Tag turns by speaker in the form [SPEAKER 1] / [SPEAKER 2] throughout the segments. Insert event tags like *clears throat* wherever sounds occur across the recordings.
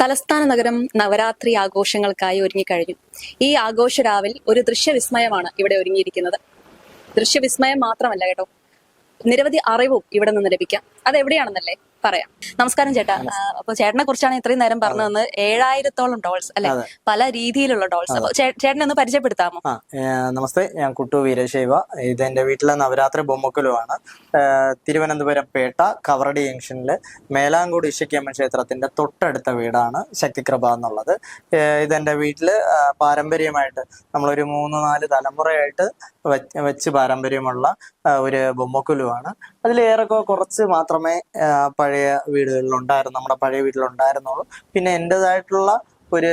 [SPEAKER 1] തലസ്ഥാന നഗരം നവരാത്രി ആഘോഷങ്ങൾക്കായി ഒരുങ്ങിക്കഴിഞ്ഞു. ഈ ആഘോഷ രാവിൽ ഒരു ദൃശ്യവിസ്മയമാണ് ഇവിടെ ഒരുങ്ങിയിരിക്കുന്നത്. ദൃശ്യവിസ്മയം മാത്രമല്ല കേട്ടോ. നിരവധി അറിവും ഇവിടെ നിന്ന് ലഭിക്കാം. അത് എവിടെയാണെന്നല്ലേ പറയാം. നമസ്കാരം ചേട്ടാ. അപ്പൊ ചേട്ടനെ കുറിച്ചാണ് ഇത്രയും നേരം പറഞ്ഞു തന്നത് ഏഴായിരത്തോളം ഡോൾസ് അല്ലെ? പല രീതിയിലുള്ള ഡോൾസ്. അപ്പൊ ചേട്ടനെ ഒന്ന് പരിചയപ്പെടുത്താമോ?
[SPEAKER 2] നമസ്തേ. ഞാൻ കുട്ടു വീരശൈവ. ഇത് എന്റെ വീട്ടിലെ നവരാത്രി ബൊമ്മക്കലുമാണ് തിരുവനന്തപുരം പേട്ട കവറടി ജംഗ്ഷനിലെ മേലാങ്കോട് ഇശക്കിയമ്മൻ ക്ഷേത്രത്തിന്റെ തൊട്ടടുത്ത വീടാണ് ശക്തികൃപ എന്നുള്ളത്. ഇതെന്റെ വീട്ടിൽ പാരമ്പര്യമായിട്ട് നമ്മളൊരു മൂന്ന് നാല് തലമുറയായിട്ട് വെച്ച് പാരമ്പര്യമുള്ള ഒരു ബൊമ്മക്കുലുവാണ്. അതിലേറെ കുറച്ച് മാത്രമേ ആ, പഴയ വീടുകളിൽ ഉണ്ടായിരുന്നു നമ്മുടെ പഴയ വീട്ടിലുണ്ടായിരുന്നുള്ളൂ. പിന്നെ എന്റെതായിട്ടുള്ള ഒരു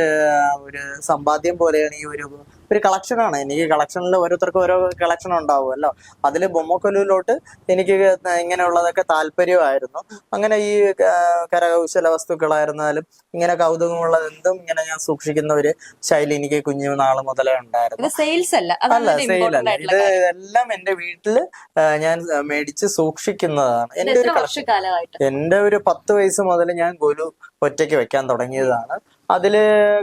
[SPEAKER 2] ഒരു സമ്പാദ്യം പോലെയാണ് ഈ ഒരു ഒരു കളക്ഷനാണ് എനിക്ക് കളക്ഷനിൽ ഓരോരുത്തർക്കും ഓരോ കളക്ഷൻ ഉണ്ടാവുമല്ലോ. അതിൽ ബൊമ്മക്കൊലുവിലോട്ട് എനിക്ക് ഇങ്ങനെയുള്ളതൊക്കെ താല്പര്യമായിരുന്നു. അങ്ങനെ ഈ കരകൗശല വസ്തുക്കളായിരുന്നാലും ഇങ്ങനെ കൗതുകമുള്ള എന്തും ഇങ്ങനെ ഞാൻ സൂക്ഷിക്കുന്ന ഒരു ശൈലി എനിക്ക് കുഞ്ഞു നാൾ മുതലേ ഉണ്ടായിരുന്നു.
[SPEAKER 1] സെയിൽസ് അല്ല.
[SPEAKER 2] അല്ല അല്ല. ഇത്. എല്ലാം എന്റെ വീട്ടിൽ ഞാൻ മേടിച്ച് സൂക്ഷിക്കുന്നതാണ്. എന്റെ ഒരു എന്റെ ഒരു പത്ത് വയസ്സ് മുതൽ ഞാൻ ഗൊലു ഒറ്റയ്ക്ക് വെക്കാൻ തുടങ്ങിയതാണ്. അതിൽ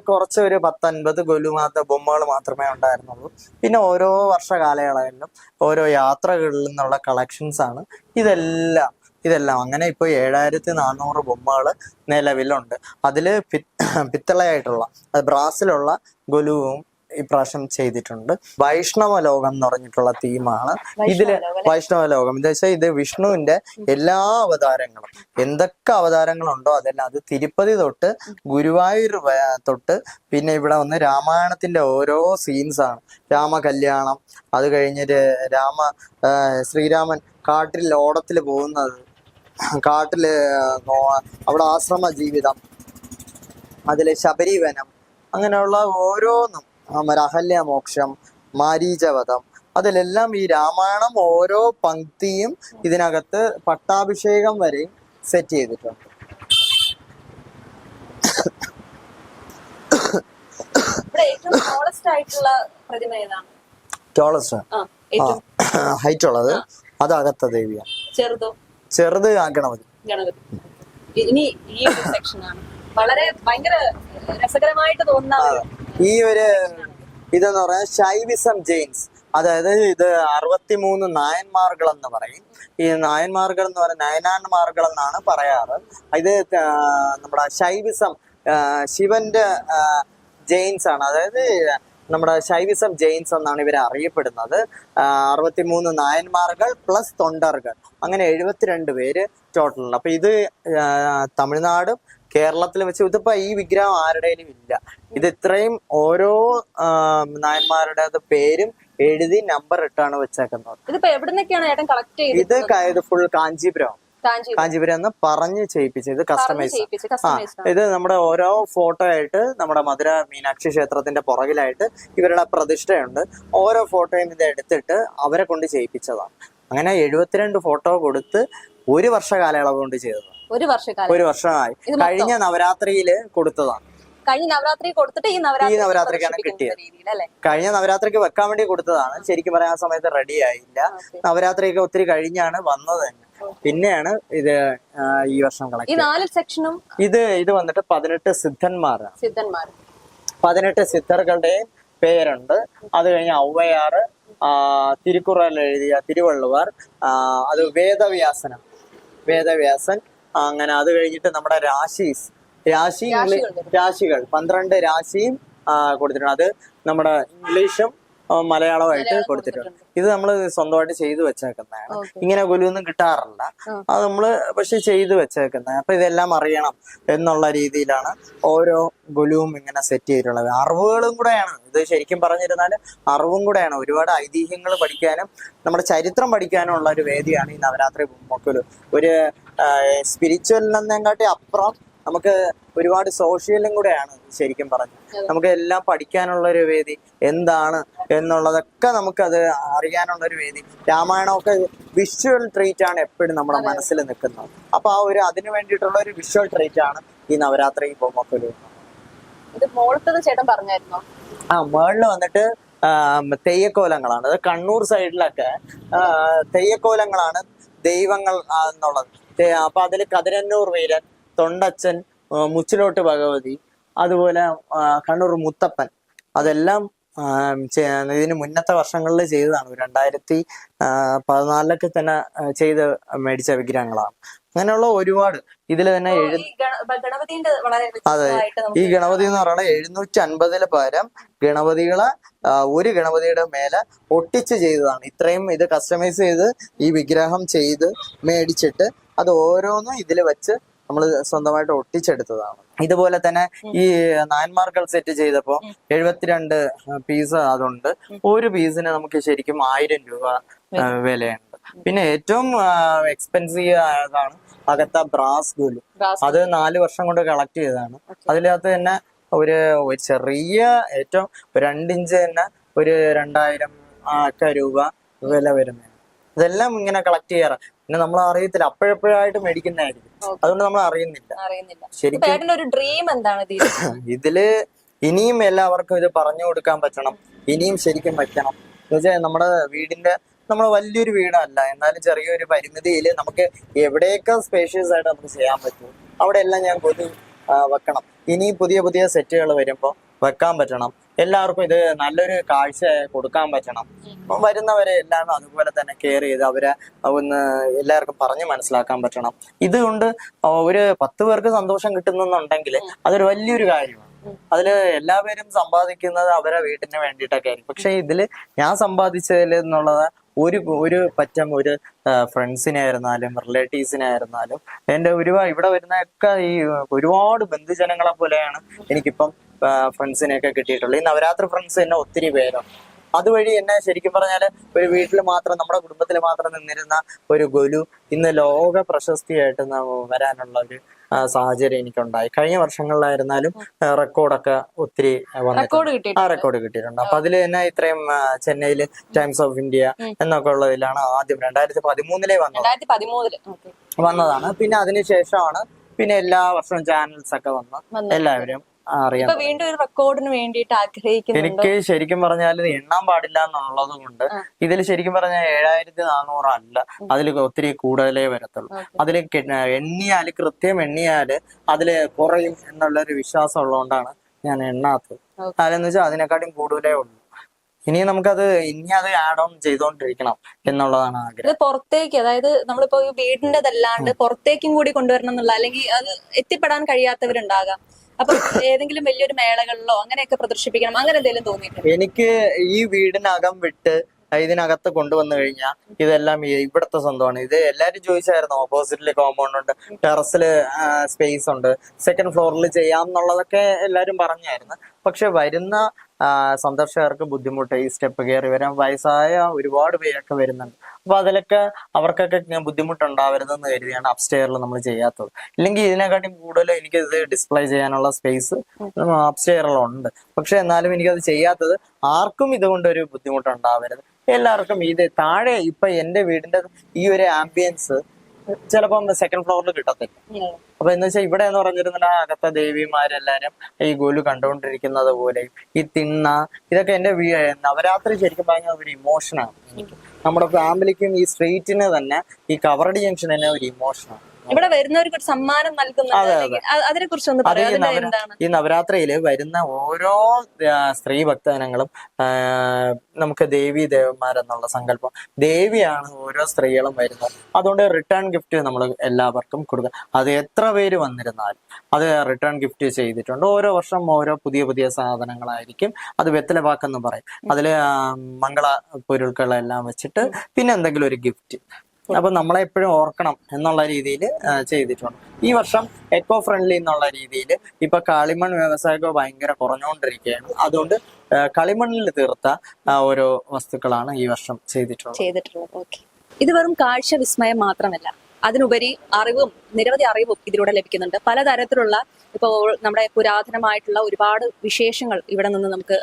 [SPEAKER 2] കുറച്ച് ഒരു പത്തൻപത് ഗൊലു മാത്രം ബൊമ്മകൾ മാത്രമേ ഉണ്ടായിരുന്നുള്ളൂ. പിന്നെ ഓരോ വർഷ കാലയളവിലും ഓരോ യാത്രകളിൽ നിന്നുള്ള കളക്ഷൻസ് ആണ് ഇതെല്ലാം ഇതെല്ലാം. അങ്ങനെ ഇപ്പോൾ ഏഴായിരത്തി നാനൂറ് ബൊമ്മകൾ നിലവിലുണ്ട്. അതിൽ *clears throat* പിത്തളയായിട്ടുള്ള ബ്രാസിലുള്ള ഗൊലുവും ഇപ്രാവശ്യം ചെയ്തിട്ടുണ്ട്. വൈഷ്ണവ ലോകം എന്ന് പറഞ്ഞിട്ടുള്ള തീമാണ് ഇതിൽ
[SPEAKER 1] വൈഷ്ണവ ലോകം
[SPEAKER 2] എന്ന് വെച്ചാൽ ഇത് വിഷ്ണുവിന്റെ എല്ലാ അവതാരങ്ങളും. എന്തൊക്കെ അവതാരങ്ങളുണ്ടോ അതെല്ലാം. അത് തിരുപ്പതി തൊട്ട് ഗുരുവായൂർ തൊട്ട് പിന്നെ ഇവിടെ വന്ന് രാമായണത്തിന്റെ ഓരോ സീൻസ് ആണ്. രാമകല്യാണം അത് കഴിഞ്ഞിട്ട് രാമ ശ്രീരാമൻ കാട്ടിൽ ഓടത്തിൽ പോകുന്നത്. കാട്ടിൽ അവിടെ ആശ്രമ ജീവിതം അതിലെ ശബരിവനം. അങ്ങനെയുള്ള ഓരോന്നും. അഹല്യമോക്ഷം മാരീചവധം. അതിലെല്ലാം ഈ രാമായണം ഓരോ പങ്ക്തിയും ഇതിനകത്ത് പട്ടാഭിഷേകം വരെ സെറ്റ് ചെയ്തിട്ടുണ്ട്. ഹൈറ്റ് ഉള്ളത് അത് അകത്ത ദേവിയാണ്
[SPEAKER 1] ചെറുതോ?
[SPEAKER 2] ഗണപതി.
[SPEAKER 1] ഗണപതി. ഇനി ഈ സെക്ഷനാണ് വളരെ ഭയങ്കര രസകരമായിട്ട് തോന്നുന്ന
[SPEAKER 2] ഈ ഒരു ഇതെന്ന് പറയാൻ ശൈവിസം ജെയിൻസ്. അതായത് ഇത് അറുപത്തിമൂന്ന് നായന്മാർകൾ എന്ന് പറയും. ഈ നായന്മാർകൾ എന്ന് പറയുന്ന നയനാന്മാർകൾ എന്നാണ് പറയാറ്. ഇത് നമ്മുടെ ശൈവിസം ശിവന്റെ ജെയിൻസ് ആണ്. അതായത് നമ്മുടെ ശൈവിസം ജെയിൻസ് എന്നാണ് ഇവരെ അറിയപ്പെടുന്നത്. അറുപത്തി അറുപത്തിമൂന്ന് നായന്മാർകൾ പ്ലസ് തൊണ്ടർകൾ അങ്ങനെ എഴുപത്തിരണ്ട് പേര് ടോട്ടൽ ഉണ്ട്. അപ്പൊ ഇത് തമിഴ്നാടും കേരളത്തിൽ വെച്ച് ഇതിപ്പോ ഈ വിഗ്രഹം ആരുടെയും ഇല്ല. ഇത് ഇത്രയും ഓരോ നായന്മാരുടെ പേരും എഴുതി നമ്പർ ഇട്ടാണ് വെച്ചേക്കുന്നത്. ഇത് ഇത് ഫുൾ കാഞ്ചീപുരം.
[SPEAKER 1] കാഞ്ചി
[SPEAKER 2] കാഞ്ചീപുരം എന്ന് പറഞ്ഞ് ചെയ്യിപ്പിച്ചത് ഇത് കസ്റ്റമൈസ് ആ ഇത് നമ്മുടെ ഓരോ ഫോട്ടോ ആയിട്ട് നമ്മുടെ മധുര മീനാക്ഷി ക്ഷേത്രത്തിന്റെ പുറകിലായിട്ട് ഇവരുടെ പ്രതിഷ്ഠയുണ്ട്. ഓരോ ഫോട്ടോയും ഇത് എടുത്തിട്ട് അവരെ കൊണ്ട് ചെയ്യിപ്പിച്ചതാണ്. അങ്ങനെ എഴുപത്തിരണ്ട് ഫോട്ടോ കൊടുത്ത് ഒരു വർഷ കാലയളവ് കൊണ്ട് ചെയ്തതാണ്.
[SPEAKER 1] ഒരു വർഷക്കാലം.
[SPEAKER 2] ഒരു വർഷമായി. കഴിഞ്ഞ നവരാത്രിയിൽ കൊടുത്തതാണ്.
[SPEAKER 1] കഴിഞ്ഞ നവരാത്രി കൊടുത്തിട്ട് ഈ നവരാത്രി
[SPEAKER 2] ഈ നവരാത്രിക്കാണ് കിട്ടിയത്. കഴിഞ്ഞ നവരാത്രിക്ക് വെക്കാൻ വേണ്ടി കൊടുത്തതാണ്. ശരിക്കും പറയാൻ ആ സമയത്ത് റെഡി ആയില്ല. നവരാത്രിയൊക്കെ ഒത്തിരി കഴിഞ്ഞാണ് വന്നത് തന്നെ. പിന്നെയാണ് ഇത് ഈ വർഷം
[SPEAKER 1] ഈ നാല് സെക്ഷനും
[SPEAKER 2] ഇത് ഇത് വന്നിട്ട് പതിനെട്ട് സിദ്ധന്മാരാണ്.
[SPEAKER 1] സിദ്ധന്മാർ
[SPEAKER 2] പതിനെട്ട് സിദ്ധറുകളുടെയും പേരുണ്ട്. അത് കഴിഞ്ഞ് ഔവയാറ് ആ, തിരുക്കുറൽ എഴുതിയ തിരുവള്ളുവർ അത് വേദവ്യാസനം വേദവ്യാസൻ അങ്ങനെ അത് കഴിഞ്ഞിട്ട് നമ്മുടെ രാശീസ്. രാശി
[SPEAKER 1] രാശികൾ
[SPEAKER 2] പന്ത്രണ്ട് രാശിയും കൊടുത്തിട്ടുണ്ട്. അത് നമ്മുടെ ഇംഗ്ലീഷും മലയാളമായിട്ട് കൊടുത്തിട്ടുണ്ട്. ഇത് നമ്മൾ സ്വന്തമായിട്ട് ചെയ്തു വെച്ചേക്കുന്നതാണ്. ഇങ്ങനെ ഗുലുവൊന്നും കിട്ടാറില്ല. അത് നമ്മൾ പക്ഷെ ചെയ്തു വെച്ചേക്കുന്നത് അപ്പൊ ഇതെല്ലാം അറിയണം എന്നുള്ള രീതിയിലാണ് ഓരോ ഗുലുവും ഇങ്ങനെ സെറ്റ് ചെയ്തിട്ടുള്ളത്. അറിവുകളും കൂടെയാണ്. ഇത് ശരിക്കും പറഞ്ഞിരുന്നാൽ അറിവും കൂടെയാണ്. ഒരുപാട് ഐതിഹ്യങ്ങൾ പഠിക്കാനും നമ്മുടെ ചരിത്രം പഠിക്കാനും ഉള്ള ഒരു വേദിയാണ് ഈ നവരാത്രി മൊക്കൽ ഒരു സ്പിരിച്വലിനെക്കാട്ടി അപ്പുറം നമുക്ക് ഒരുപാട് സോഷ്യലും കൂടെയാണ് ശരിക്കും
[SPEAKER 1] പറഞ്ഞു.
[SPEAKER 2] നമുക്ക് എല്ലാം പഠിക്കാനുള്ള ഒരു വേദി എന്താണ് എന്നുള്ളതൊക്കെ നമുക്കത് അറിയാനുള്ള ഒരു വേദി. രാമായണമൊക്കെ വിഷ്വൽ ട്രീറ്റ് ആണ് എപ്പോഴും നമ്മുടെ മനസ്സിൽ നിൽക്കുന്നത്. അപ്പൊ ആ ഒരു അതിന് വേണ്ടിയിട്ടുള്ള ഒരു വിഷ്വൽ ട്രീറ്റ് ആണ് ഈ നവരാത്രി ബൊമ്മക്കൊലു
[SPEAKER 1] ഇത് മോളത്തത് ചേട്ടൻ പറഞ്ഞായിരുന്നോ?
[SPEAKER 2] ആ മേളിൽ വന്നിട്ട് തെയ്യക്കോലങ്ങളാണ്. അത് കണ്ണൂർ സൈഡിലൊക്കെ തെയ്യക്കോലങ്ങളാണ് ദൈവങ്ങൾ എന്നുള്ളത്. അപ്പൊ അതിൽ കതിരന്നൂർ വീരൻ തൊണ്ടച്ചൻ മുച്ചിലോട്ട് ഭഗവതി അതുപോലെ കണ്ണൂർ മുത്തപ്പൻ. അതെല്ലാം ഇതിന് മുന്നത്തെ വർഷങ്ങളിൽ ചെയ്തതാണ്. രണ്ടായിരത്തി പതിനാലിലൊക്കെ തന്നെ ചെയ്ത് മേടിച്ച വിഗ്രഹങ്ങളാണ്. അങ്ങനെയുള്ള ഒരുപാട്. ഇതിൽ തന്നെ അതെ. ഈ ഗണപതി എന്ന് പറയുന്നത് എഴുന്നൂറ്റി അൻപതിൽ പകരം ഗണപതികളെ ഒരു ഗണപതിയുടെ മേലെ ഒട്ടിച്ച് ചെയ്തതാണ്. ഇത്രയും ഇത് കസ്റ്റമൈസ് ചെയ്ത് ഈ വിഗ്രഹം ചെയ്ത് മേടിച്ചിട്ട് അത് ഓരോന്നും ഇതിൽ വെച്ച് നമ്മൾ സ്വന്തമായിട്ട് ഒട്ടിച്ചെടുത്തതാണ്. ഇതുപോലെ തന്നെ ഈ നായന്മാർക്കൽ സെറ്റ് ചെയ്തപ്പോൾ എഴുപത്തിരണ്ട് പീസ് അതുണ്ട്. ഒരു പീസിന് നമുക്ക് ശരിക്കും ആയിരം രൂപ വിലയുണ്ട്. പിന്നെ ഏറ്റവും എക്സ്പെൻസീവ് ആയതാണ് അകത്ത ബ്രാസ് ഗുലു അത് നാല്. വർഷം കൊണ്ട് കളക്ട് ചെയ്തതാണ്. അതിനകത്ത് തന്നെ ഒരു ചെറിയ ഏറ്റവും രണ്ടിഞ്ച് തന്നെ ഒരു രണ്ടായിരം ഒക്കെ രൂപ വില വരുന്നതാണ്. ഇതെല്ലാം ഇങ്ങനെ കളക്ട് ചെയ്യാറ്. പിന്നെ നമ്മൾ അറിയത്തില്ല. അപ്പോഴപ്പോഴായിട്ട് മേടിക്കുന്നതായിരിക്കും. അതുകൊണ്ട് നമ്മൾ അറിയുന്നില്ല. ശരിക്കും
[SPEAKER 1] ഒരു ഡ്രീം എന്താണ് *laughs* ഇതിൽ?
[SPEAKER 2] ഇനിയും എല്ലാവർക്കും ഇത് പറഞ്ഞു കൊടുക്കാൻ പറ്റണം. ഇനിയും ശരിക്കും വെക്കണം എന്നുവെച്ചാൽ നമ്മുടെ വീടിന്റെ നമ്മൾ വലിയൊരു വീടല്ല. എന്നാലും ചെറിയൊരു പരിമിതിയിൽ നമുക്ക് എവിടെയൊക്കെ സ്പേഷ്യസ് ആയിട്ട് നമുക്ക് ചെയ്യാൻ പറ്റും. അവിടെ എല്ലാം ഞാൻ കൊതി വെക്കണം. ഇനി പുതിയ പുതിയ സെറ്റുകൾ വരുമ്പോൾ വെക്കാൻ പറ്റണം. എല്ലാവർക്കും ഇത് നല്ലൊരു കാഴ്ച കൊടുക്കാൻ പറ്റണം. അപ്പം വരുന്നവരെ എല്ലാവരും അതുപോലെ തന്നെ കെയർ ചെയ്ത് അവരെ ഒന്ന് എല്ലാവർക്കും പറഞ്ഞ് മനസ്സിലാക്കാൻ പറ്റണം. ഇതുകൊണ്ട് ഒരു പത്ത് പേർക്ക് സന്തോഷം കിട്ടുന്നുണ്ടെങ്കിൽ അതൊരു വലിയൊരു കാര്യമാണ്. അതിൽ എല്ലാവരും സമ്പാദിക്കുന്നത് അവരെ വീട്ടിന് വേണ്ടിയിട്ടൊക്കെ ആയിരിക്കും. പക്ഷെ ഇതിൽ ഞാൻ സമ്പാദിച്ചതിൽ എന്നുള്ളത് ഒരു ഒരു പറ്റം ഒരു ഫ്രണ്ട്സിനെ ആയിരുന്നാലും റിലേറ്റീവ്സിനെ ആയിരുന്നാലും എന്റെ ഒരുപാട് ഇവിടെ വരുന്നൊക്കെ ഈ ഒരുപാട് ബന്ധുജനങ്ങളെ പോലെയാണ് എനിക്കിപ്പം ഫ്രണ്ട്സിനെയൊക്കെ കിട്ടിയിട്ടുള്ളൂ. ഈ നവരാത്രി ഫ്രണ്ട്സ് തന്നെ ഒത്തിരി പേരുണ്ട് അതുവഴി എന്നെ ശരിക്കും പറഞ്ഞാൽ ഒരു വീട്ടിൽ മാത്രം നമ്മുടെ കുടുംബത്തിൽ മാത്രം നിന്നിരുന്ന ഒരു ഗുരു ഇന്ന് ലോക പ്രശസ്തിയായിട്ട് വരാനുള്ള ഒരു സാഹചര്യം എനിക്കുണ്ടായി. കഴിഞ്ഞ വർഷങ്ങളിലായിരുന്നാലും റെക്കോർഡൊക്കെ ഒത്തിരി വന്നിട്ടുണ്ട്.
[SPEAKER 1] റെക്കോർഡ്
[SPEAKER 2] ആ റെക്കോർഡ് കിട്ടിയിട്ടുണ്ട്. അപ്പൊ അതിൽ തന്നെ ഇത്രയും ചെന്നൈയിൽ ടൈംസ് ഓഫ് ഇന്ത്യ എന്നൊക്കെ ഉള്ളതിലാണ് ആദ്യം രണ്ടായിരത്തി പതിമൂന്നിലെ വന്നത്. വന്നതാണ്. പിന്നെ അതിനുശേഷമാണ് പിന്നെ എല്ലാ വർഷവും ചാനൽസ് ഒക്കെ വന്ന് എല്ലാവരും
[SPEAKER 1] ഇപ്പൊ വീണ്ടും ഒരു റെക്കോർഡിന് വേണ്ടിയിട്ട് ആഗ്രഹിക്കുന്നു
[SPEAKER 2] എനിക്ക് ശരിക്കും പറഞ്ഞാൽ എണ്ണാൻ പാടില്ല എന്നുള്ളത് കൊണ്ട് ഇതിൽ ശരിക്കും പറഞ്ഞാൽ ഏഴായിരത്തി നാനൂറല്ല അതിൽ ഒത്തിരി കൂടുതലേ വരത്തുള്ളൂ. അതിൽ എണ്ണിയാൽ കൃത്യം എണ്ണിയാൽ അതിൽ കുറയും എന്നുള്ള ഒരു വിശ്വാസം ഉള്ളതുകൊണ്ടാണ് ഞാൻ എണ്ണാത്തത്. അതെന്ന് വെച്ചാൽ അതിനെക്കാട്ടും കൂടുതലേ ഉള്ളൂ. ഇനി നമുക്കത് ഇനി അത് ആഡ് ഓൺ ചെയ്തോണ്ടിരിക്കണം എന്നുള്ളതാണ് ആഗ്രഹം.
[SPEAKER 1] പുറത്തേക്ക് അതായത് നമ്മളിപ്പോ വീടിന്റെതല്ലാണ്ട് പുറത്തേക്കും കൂടി കൊണ്ടുവരണം എന്നുള്ള അല്ലെങ്കിൽ അത് എത്തിപ്പെടാൻ കഴിയാത്തവരുണ്ടാകാം. അപ്പൊ ഏതെങ്കിലും വലിയൊരു മേളകളിലോ അങ്ങനെയൊക്കെ പ്രദർശിപ്പിക്കണം അങ്ങനെ എന്തെങ്കിലും തോന്നിയിട്ടുണ്ട്?
[SPEAKER 2] എനിക്ക് ഈ വീടിനകം വിട്ട് ഇതിനകത്ത് കൊണ്ടുവന്നു കഴിഞ്ഞാൽ ഇതെല്ലാം ഇവിടുത്തെ സ്വന്തമാണ്. ഇത് എല്ലാരും ചോദിച്ചായിരുന്നു ഓപ്പോസിറ്റിൽ കോമ്പൗണ്ട് ഉണ്ട് ടെറസിൽ സ്പേസ് ഉണ്ട് സെക്കൻഡ് ഫ്ലോറിൽ ചെയ്യാം എന്നുള്ളതൊക്കെ എല്ലാരും പറഞ്ഞായിരുന്നു. പക്ഷെ വരുന്ന സന്ദർശകർക്ക് ബുദ്ധിമുട്ട് ഈ സ്റ്റെപ്പ് കയറി വരാൻ വയസ്സായ ഒരുപാട് പേരൊക്കെ വരുന്നുണ്ട്. അപ്പൊ അതിലൊക്കെ അവർക്കൊക്കെ ബുദ്ധിമുട്ടുണ്ടാവരുതെന്ന് കരുതിയാണ് അപ്സ്റ്റെയറിൽ നമ്മൾ ചെയ്യാത്തത്. ഇല്ലെങ്കിൽ ഇതിനെക്കാട്ടി കൂടുതൽ എനിക്ക് ഇത് ഡിസ്പ്ലേ ചെയ്യാനുള്ള സ്പേസ് അപ്സ്റ്റെയറിലുണ്ട് പക്ഷെ എന്നാലും എനിക്കത് ചെയ്യാത്തത് ആർക്കും ഇതുകൊണ്ട് ഒരു ബുദ്ധിമുട്ടുണ്ടാവരുത്. എല്ലാവർക്കും ഇത് താഴെ ഇപ്പൊ എന്റെ വീടിന്റെ ഈ ഒരു ആംബിയൻസ് ചിലപ്പം സെക്കൻഡ് ഫ്ലോറിൽ കിട്ടത്തില്ല. അപ്പൊ എന്ന് വെച്ചാൽ ഇവിടെ എന്ന് പറഞ്ഞിരുന്ന അകത്തെ ദേവിമാരെല്ലാരും ഈ ഗോലു കണ്ടുകൊണ്ടിരിക്കുന്നത് പോലെ ഈ തിണ്ണ ഇതൊക്കെ എന്റെ നവരാത്രി ശരിക്കും പറഞ്ഞാൽ ഒരു ഇമോഷനാണ് നമ്മുടെ ഫാമിലിക്കും ഈ സ്ട്രീറ്റിന് തന്നെ ഈ കവറടി ജംഗ്ഷൻ തന്നെ ഒരു ഇമോഷനാണ്
[SPEAKER 1] ഇവിടെ വരുന്നവർക്ക് ഒരു സമ്മാനം നൽകുന്നുണ്ട് അതിനെ കുറിച്ച് ഒന്ന്
[SPEAKER 2] ഈ
[SPEAKER 1] പറയാം അതിന്റെ
[SPEAKER 2] നവര-
[SPEAKER 1] എന്താണ്?
[SPEAKER 2] ഈ നവരാത്രിയിൽ വരുന്ന ഓരോ സ്ത്രീ ഭക്തജനങ്ങളും നമുക്ക് ദേവി ദേവന്മാരെന്നുള്ള സങ്കല്പം. ദേവിയാണ് ഓരോ സ്ത്രീകളും വരുന്നത്. അതുകൊണ്ട് റിട്ടേൺ ഗിഫ്റ്റ് നമ്മൾ എല്ലാവർക്കും കൊടുക്കുക. അത് എത്ര പേര് വന്നിരുന്നാലും അത് റിട്ടേൺ ഗിഫ്റ്റ് ചെയ്തിട്ടുണ്ട്. ഓരോ വർഷം ഓരോ പുതിയ പുതിയ സാധനങ്ങളായിരിക്കും. അത് വെത്തലവാക്കെന്ന് പറയും. അതിൽ മംഗള പൊരുൾകളെല്ലാം വെച്ചിട്ട് പിന്നെ എന്തെങ്കിലും ഒരു ഗിഫ്റ്റ് അപ്പൊ നമ്മളെ എപ്പോഴും ഓർക്കണം എന്നുള്ള രീതിയിൽ ചെയ്തിട്ടുണ്ട്. ഈ വർഷം എക്കോ ഫ്രണ്ട്ലി എന്നുള്ള രീതിയിൽ ഇപ്പൊ കളിമൺ വ്യവസായമൊക്കെ ഭയങ്കര കുറഞ്ഞുകൊണ്ടിരിക്കുകയാണ്. അതുകൊണ്ട് കളിമണ്ണിൽ തീർത്ത ഓരോ വസ്തുക്കളാണ് ഈ വർഷം ചെയ്തിട്ടുള്ളത്.
[SPEAKER 1] ചെയ്തിട്ടുള്ളത്. ഇത് വെറും കാഴ്ച വിസ്മയം മാത്രമല്ല. അതിനുപരി അറിവും നിരവധി അറിവും ഇതിലൂടെ ലഭിക്കുന്നുണ്ട്. പലതരത്തിലുള്ള ഇപ്പോൾ നമ്മുടെ പുരാതനമായിട്ടുള്ള ഒരുപാട് വിശേഷങ്ങൾ ഇവിടെ നിന്ന് നമുക്ക്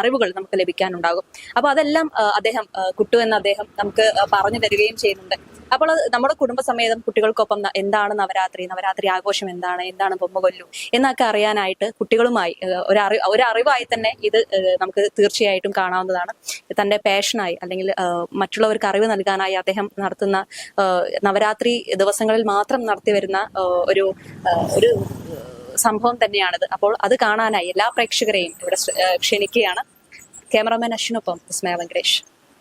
[SPEAKER 1] അറിവുകൾ നമുക്ക് ലഭിക്കാനുണ്ടാകും. അപ്പൊ അതെല്ലാം അദ്ദേഹം കുട്ടു എന്ന അദ്ദേഹം നമുക്ക് പറഞ്ഞു തരികയും ചെയ്യുന്നുണ്ട്. അപ്പോൾ നമ്മുടെ കുടുംബസമേതം കുട്ടികൾക്കൊപ്പം എന്താണ് നവരാത്രി നവരാത്രി ആഘോഷം എന്താണ് എന്താണ് ബൊമ്മകൊല്ലു എന്നൊക്കെ അറിയാനായിട്ട് കുട്ടികളുമായി ഒരു അറിവ് ഒരു അറിവായി തന്നെ ഇത് നമുക്ക് തീർച്ചയായിട്ടും കാണാവുന്നതാണ്. തന്റെ പാഷനായി അല്ലെങ്കിൽ മറ്റുള്ളവർക്ക് അറിവ് നൽകാനായി അദ്ദേഹം നടത്തുന്ന നവരാത്രി ദിവസങ്ങളിൽ മാത്രം നടത്തി വരുന്ന ഒരു ഒരു സംഭവം തന്നെയാണിത്. അപ്പോൾ അത് കാണാനായി എല്ലാ പ്രേക്ഷകരെയും ഇവിടെ ക്ഷണിക്കുകയാണ്. ക്യാമറാമാൻ അശ്വിനൊപ്പം വിസ്മയ വെങ്കടേഷ്.